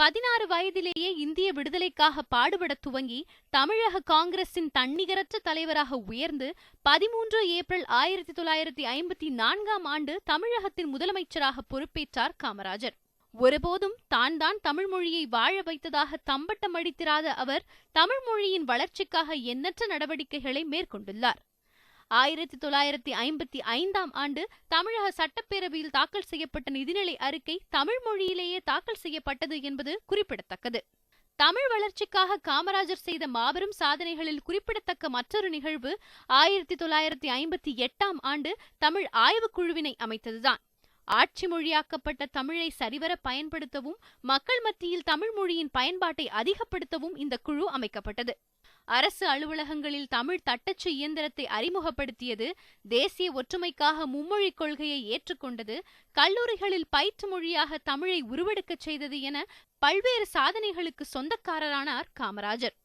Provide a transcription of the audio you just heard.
பதினாறு வயதிலேயே இந்திய விடுதலைக்காக பாடுபட துவங்கி தமிழக காங்கிரசின் தன்னிகரற்ற தலைவராக உயர்ந்து பதிமூன்று ஏப்ரல் ஆயிரத்தி தொள்ளாயிரத்தி ஐம்பத்தி நான்காம் ஆண்டு தமிழகத்தின் முதலமைச்சராக பொறுப்பேற்றார் காமராஜர். ஒருபோதும் தான் தான் தமிழ் மொழியை வாழ வைத்ததாக தம்பட்டம் அடித்திராத அவர் தமிழ் மொழியின் வளர்ச்சிக்காக எண்ணற்ற நடவடிக்கைகளை மேற்கொண்டுள்ளார். ஆயிரத்தி தொள்ளாயிரத்தி ஐம்பத்தி ஐந்தாம் ஆண்டு தமிழக சட்டப்பேரவையில் தாக்கல் செய்யப்பட்ட நிதிநிலை அறிக்கை தமிழ் மொழியிலேயே தாக்கல் செய்யப்பட்டது என்பது குறிப்பிடத்தக்கது. தமிழ் வளர்ச்சிக்காக காமராஜர் செய்த மாபெரும் சாதனைகளில் குறிப்பிடத்தக்க மற்றொரு நிகழ்வு ஆயிரத்தி தொள்ளாயிரத்தி ஐம்பத்தி எட்டாம் ஆண்டு தமிழ் ஆய்வுக் குழுவினை அமைத்ததுதான். ஆட்சி மொழியாக்கப்பட்ட தமிழை சரிவர பயன்படுத்தவும் மக்கள் மத்தியில் தமிழ் மொழியின் பயன்பாட்டை அதிகப்படுத்தவும் இந்த குழு அமைக்கப்பட்டது. அரசு அலுவலகங்களில் தமிழ் தட்டச்சு இயந்திரத்தை அறிமுகப்படுத்தியது தேசிய ஒற்றுமைக்காக மும்மொழிக் கொள்கையை ஏற்றுக்கொண்டது கல்லூரிகளில் பயிற்று மொழியாக தமிழை உருவெடுக்கச் செய்தது என பல்வேறு சாதனைகளுக்கு சொந்தக்காரரானார் காமராஜர்.